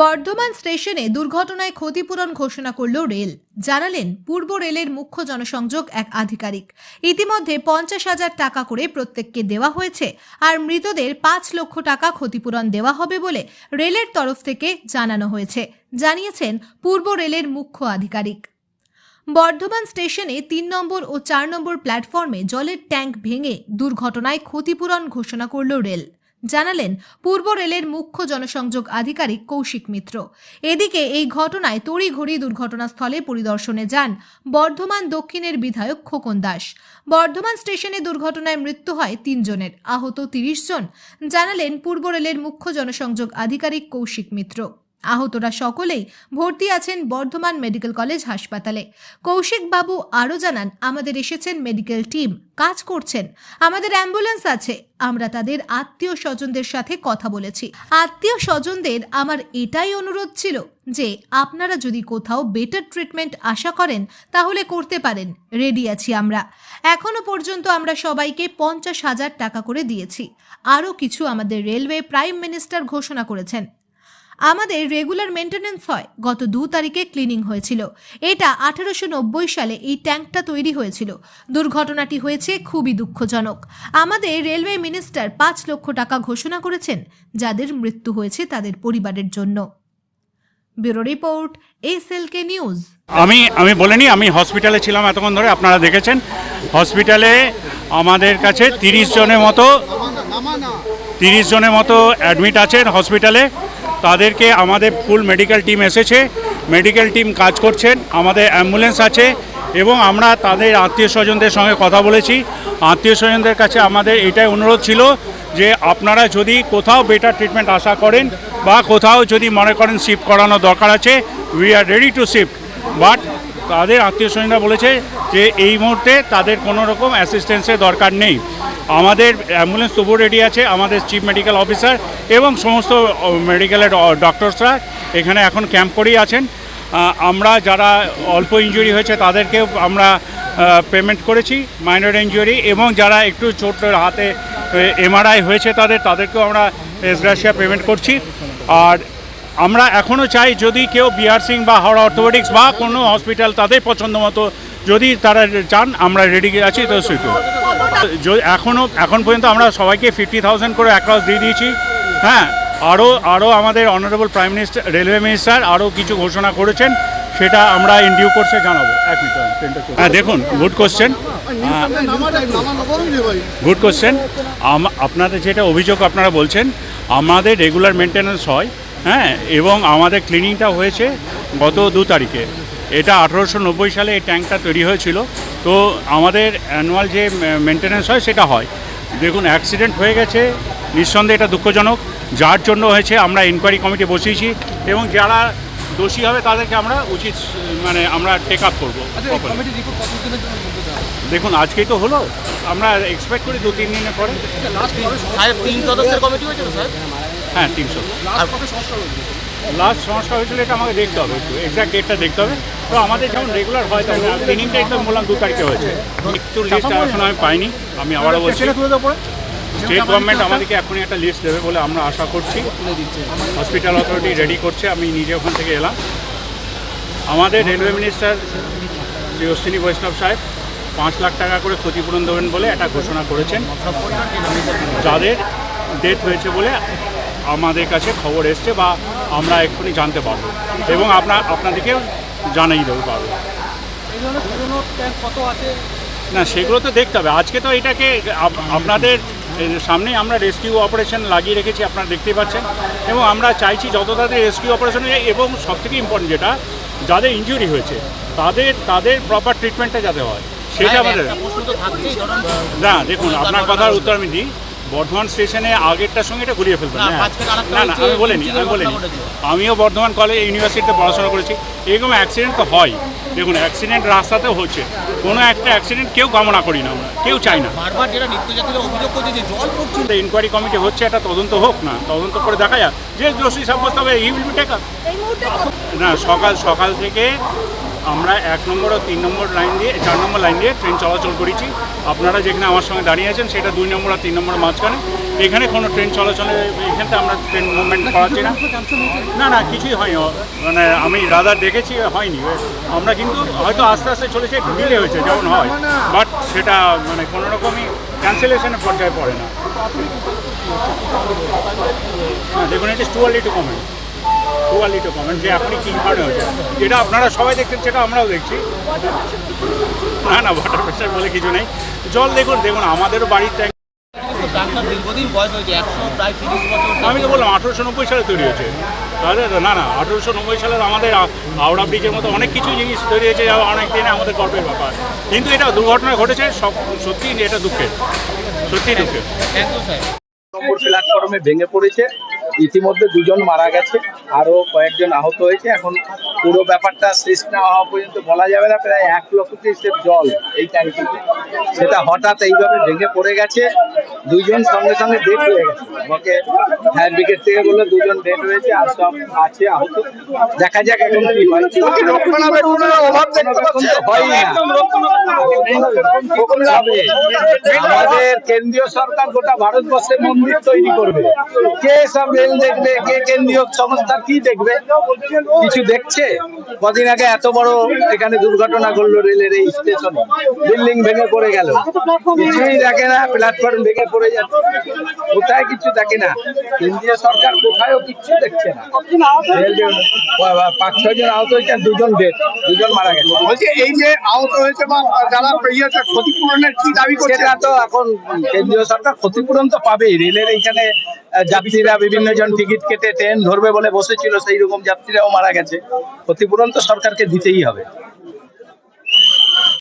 বর্ধমান স্টেশনে দুর্ঘটনায় ক্ষতিপূরণ ঘোষণা করল রেল। জানালেন পূর্ব রেলের মুখ্য জনসংযোগ এক আধিকারিক। ইতিমধ্যে পঞ্চাশ হাজার টাকা করে প্রত্যেককে দেওয়া হয়েছে আর মৃতদের পাঁচ লক্ষ টাকা ক্ষতিপূরণ দেওয়া হবে বলে রেলের তরফ থেকে জানানো হয়েছে, জানিয়েছেন পূর্ব রেলের মুখ্য আধিকারিক। বর্ধমান স্টেশনে তিন নম্বর ও চার নম্বর প্ল্যাটফর্মে জলের ট্যাঙ্ক ভেঙে দুর্ঘটনায় ক্ষতিপূরণ ঘোষণা করল রেল। জানালেন পূর্ব রেলের মুখ্য জনসংযোগ আধিকারিক কৌশিক মিত্র। এদিকে এই ঘটনায় তড়িঘড়ি দুর্ঘটনাস্থলে পরিদর্শনে যান বর্ধমান দক্ষিণের বিধায়ক খোকন দাস। বর্ধমান স্টেশনে দুর্ঘটনায় মৃত্যু হয় তিনজনের, আহত তিরিশ জন, জানালেন পূর্ব রেলের মুখ্য জনসংযোগ আধিকারিক কৌশিক মিত্র। আহতরা সকলেই ভর্তি আছেন বর্ধমান মেডিকেল কলেজ হাসপাতালে। কৌশিক বাবু আরও জানান, আমাদের এসেছেন মেডিকেল টিম, কাজ করছেন। আমাদের অ্যাম্বুলেন্স আছে, আমরা তাদের আত্মীয় স্বজনদের সাথে কথা বলেছি। আত্মীয় স্বজনদের আমার এটাই অনুরোধ ছিল যে, আপনারা যদি কোথাও বেটার ট্রিটমেন্ট আশা করেন, তাহলে করতে পারেন। রেডি আছি আমরা। এখনও পর্যন্ত আমরা সবাইকে পঞ্চাশ হাজার টাকা করে দিয়েছি। আরও কিছু আমাদের রেলওয়ে প্রাইম মিনিস্টার ঘোষণা করেছেন। আমাদের রেগুলার মেনটেনেন্স হয়। গত দু তারিখে ক্লিনিং হয়েছিল। এটা আঠারোশো সালে এই ট্যাঙ্কটা তৈরি হয়েছিল। দুর্ঘটনাটি হয়েছে খুবই দুঃখজনক। আমাদের রেলওয়ে মিনিস্টার পাঁচ লক্ষ টাকা ঘোষণা করেছেন, যাদের মৃত্যু হয়েছে তাদের পরিবারের জন্য। Bureau report S K news আমি আমি বলিনি, আমি হসপিটালে ছিলাম এতক্ষণ ধরে, আপনারা দেখেছেন। হসপিটালে আমাদের কাছে তিরিশ জনের মতো, তিরিশ জনের মতো অ্যাডমিট আছেন হসপিটালে তাদেরকে আমাদের ফুল মেডিকেল টিম এসেছে মেডিকেল টিম কাজ করছেন, আমাদের অ্যাম্বুলেন্স আছে এবং আমরা তাদের আত্মীয় স্বজনদের সঙ্গে কথা বলেছি। আত্মীয় স্বজনদের কাছে আমাদের এটাই অনুরোধ ছিল যে আপনারা যদি কোথাও বেটার ট্রিটমেন্ট আশা করেন বা কোথাও যদি মনে করেন শিফট করানো দরকার আছে we are ready to shift but তাদের আত্মীয় স্বজনরা বলেছে যে এই মুহূর্তে তাদের কোনো রকম অ্যাসিস্ট্যান্সের দরকার নেই। আমাদের অ্যাম্বুলেন্স তবু রেডি আছে, আমাদের চিফ মেডিকেল অফিসার এবং সমস্ত মেডিকেলের ডক্টরসরা এখানে এখন ক্যাম্প করেই আছেন। আমরা যারা অল্প ইঞ্জুরি হয়েছে তাদেরকেও আমরা পেমেন্ট করেছি মাইনর ইঞ্জুরি এবং যারা একটু চোট হাতে এমআরআই হয়েছে তাদের, তাদেরকেও আমরা এসগ্রাসিয়া পেমেন্ট করছি। আর আমরা এখনও চাই যদি কেউ বিআর সিং বা হাওড়া অর্থোপেডিক্স বা কোনো হসপিটাল তাদের পছন্দ মতো যদি তারা চান, আমরা রেডি আছি, তো সেটু এখনও এখন পর্যন্ত আমরা সবাইকে ফিফটি থাউজেন্ড করে অ্যাক্রস দিয়ে দিয়েছি। হ্যাঁ আরও আরও আমাদের honourable prime minister railway minister আরও কিছু ঘোষণা করেছেন, সেটা আমরা ইন্ডিউ কোর্সে জানাব। এক মিনিট হ্যাঁ দেখুন গুড কোশ্চেন গুড কোশ্চেন আপনাদের যেটা অভিযোগ আপনারা বলছেন, আমাদের রেগুলার মেনটেন্যান্স হয় হ্যাঁ এবং আমাদের ক্লিনিংটা হয়েছে গত দু তারিখে। এটা আঠেরোশো নব্বই সালে এই ট্যাঙ্কটা তৈরি হয়েছিল। তো আমাদের অ্যানুয়াল যে মেনটেন্যান্স হয় সেটা হয়। দেখুন অ্যাক্সিডেন্ট হয়ে গেছে। নিঃসন্দেহে এটা দুঃখজনক। যার জন্য হয়েছে আমরা ইনকোয়ারি কমিটি বসিয়েছি এবং যারা দোষী হবে তাদেরকে আমরা উচিত মানে আমরা টেক আপ করব দেওয়া দেখুন আজকেই তো হলো। আমরা এক্সপেক্ট করি দু তিন দিনের পরে। লাস্ট তিন সদস্যের কমিটি হয়েছে স্যার হ্যাঁ তিনশো। লাস্ট সংস্কার সমস্যা হয়েছিল এটা আমাকে দেখতে হবে একটু এক্সাক্ট ডেটটা দেখতে হবে। তো আমাদের যেমন রেগুলার হয় তেমন ট্রেনিংটা একদম বললাম দু তারিখে হয়েছে। একটু লিস্ট এখন আমি পাইনি আমি আবারও বলছি। স্টেট গভর্নমেন্ট আমাদেরকে এখনই একটা লিস্ট দেবে বলে আমরা আশা করছি। হসপিটাল অথরিটি রেডি করছে আমি নিজে ওখান থেকে এলাম। আমাদের রেলওয়ে মিনিস্টার শ্রী অশ্বিনী বৈষ্ণব সাহেব পাঁচ লাখ টাকা করে ক্ষতিপূরণ দেবেন বলে একটা ঘোষণা করেছেন। যাদের ডেথ হয়েছে বলে আমাদের কাছে খবর এসছে বা আমরা এক্ষুনি জানতে পারব। এবং আপনার আপনাদেরকে জানাই দেবো পারব না সেগুলো তো দেখতে হবে। আজকে তো এটাকে আপনাদের সামনেই আমরা রেস্কিউ অপারেশন লাগিয়ে রেখেছি আপনারা দেখতেই পাচ্ছেন। এবং আমরা চাইছি যত তাড়াতাড়ি রেস্কিউ অপারেশন এবং সবথেকে ইম্পর্টেন্ট যেটা যাদের ইনজুরি হয়েছে তাদের তাদের প্রপার ট্রিটমেন্টটা যাতে হয় সেটা আমাদের তো থাকছেই ধরুন। না দেখুন আপনার কথার উত্তর আমি দিই। বর্ধমান স্টেশনে আগেরটার সঙ্গে এটা ঘুরিয়ে ফেলবেন। না, হ্যাঁ। না আমি বলিনি আমি বলিনি। আমিও বর্ধমান কলেজ ইউনিভার্সিটিতে পড়াশোনা করেছি। এরকম অ্যাক্সিডেন্ট তো হয়। দেখুন অ্যাক্সিডেন্ট রাস্তাতেও হচ্ছে। কোনো একটা অ্যাক্সিডেন্ট কেউ কামনা করি না আমরা কেউ চাই না। বারবার যেটা নিত্যযাত্রীরা অভিযোগ করছে যে জল পড়ছিল ইনকোয়ারি কমিটি হচ্ছে একটা তদন্ত হোক না তদন্ত করে দেখা যাক। যে দোষী সাব্যস্ত হবে হি উইল বি টেক না সকাল সকাল থেকে আমরা এক নম্বর ও তিন নম্বর লাইন দিয়ে, চার নম্বর লাইন দিয়ে ট্রেন চলাচল করেছি। আপনারা যেখানে আমার সঙ্গে দাঁড়িয়ে আছেন, সেটা দুই নম্বর আর তিন নম্বর মাঝখানে। এখানে কোনো ট্রেন চলাচলে, এখানতে আমরা ট্রেন মুভমেন্ট করাচ্ছি না। না না, কিছুই হয়নি। মানে আমি রাদার দেখেছি, হয়নি। আমরা কিন্তু হয়তো আস্তে আস্তে চলেছে ডিলে হয়েছে, যেমন হয়। বাট সেটা মানে কোনো রকমই ক্যান্সেলেশনের পর্যায়ে পড়ে না। না দেখুন, এটা too early too comment too early comment যে আপনি কী কারণে হয়েছে যেটা আপনারা সবাই দেখছেন, সেটা আমরাও দেখছি। না না ওয়াটার প্রেশার বলে কিছু নেই। জল দেখুন দেখুন আমাদেরও বাড়ির ট্যাঙ্ক আমি তো বললাম, আঠেরোশো নব্বই সালে তৈরি হয়েছে। তাহলে না না, আঠেরোশো নব্বই সালে আমাদের হাওড়া ব্রিজের মতো অনেক কিছু জিনিস তৈরি হয়েছে, যা অনেক দিনে আমাদের গর্বের ব্যাপার। কিন্তু এটা দুর্ঘটনা ঘটেছে, সব সত্যি এটা দুঃখের। সত্যি দুঃখের। নম্বর প্ল্যাটফর্মে ভেঙে পড়েছে। ইতিমধ্যে দুজন মারা গেছে, আরও কয়েকজন আহত হয়েছে। এখন পুরো ব্যাপারটা শেষ না হওয়া পর্যন্ত বলা যাবে না, প্রায় এক লক্ষ স্টেপ জল এই ট্যাঙ্কিতে সেটা হঠাৎ এইভাবে ভেঙে পড়ে গেছে দুজন সঙ্গে সঙ্গে ডেট হয়ে গেছে। আমাকে ফায়ার থেকে বলল দুজন ডেট হয়েছে, আর সব আছে দেখা যাক এখন কি হয়। আমাদের কেন্দ্রীয় সরকার গোটা ভারতবর্ষে মন্দির তৈরি করবে। কে সব রেল দেখবে, কে কেন্দ্রীয় সংস্থা কি দেখবে? কিছু দেখছে? কদিন আগে এত বড় এখানে দুর্ঘটনা ঘটলো রেলের এই স্টেশনে। বিল্ডিং ভেঙে পড়ে গেল। কিছুই দেখে না, প্ল্যাটফর্ম ভেঙে পড়ে যাচ্ছে। কোথায় কিছু দেখে না। কেন্দ্রীয় সরকার কোথায়ও কিচ্ছু দেখছে না। পাঁচ ছয় জন আহত হয়েছে দুজন ডেট দুজন মারা গেছে। বলছি এই যে আহত হয়েছে বা যারা ইয়েটা ক্ষতিপূরণের কি দাবি করছে? সেটা তো এখন কেন্দ্রীয় সরকার ক্ষতিপূরণ তো পাবেই। রেলের এইখানে যাত্রীরা বিভিন্ন জন টিকিট কেটে ট্রেন ধরবে বলে বসেছিল সেই রকম যাত্রীরাও মারা গেছে। ক্ষতিপূরণ তো সরকারকে দিতেই হবে।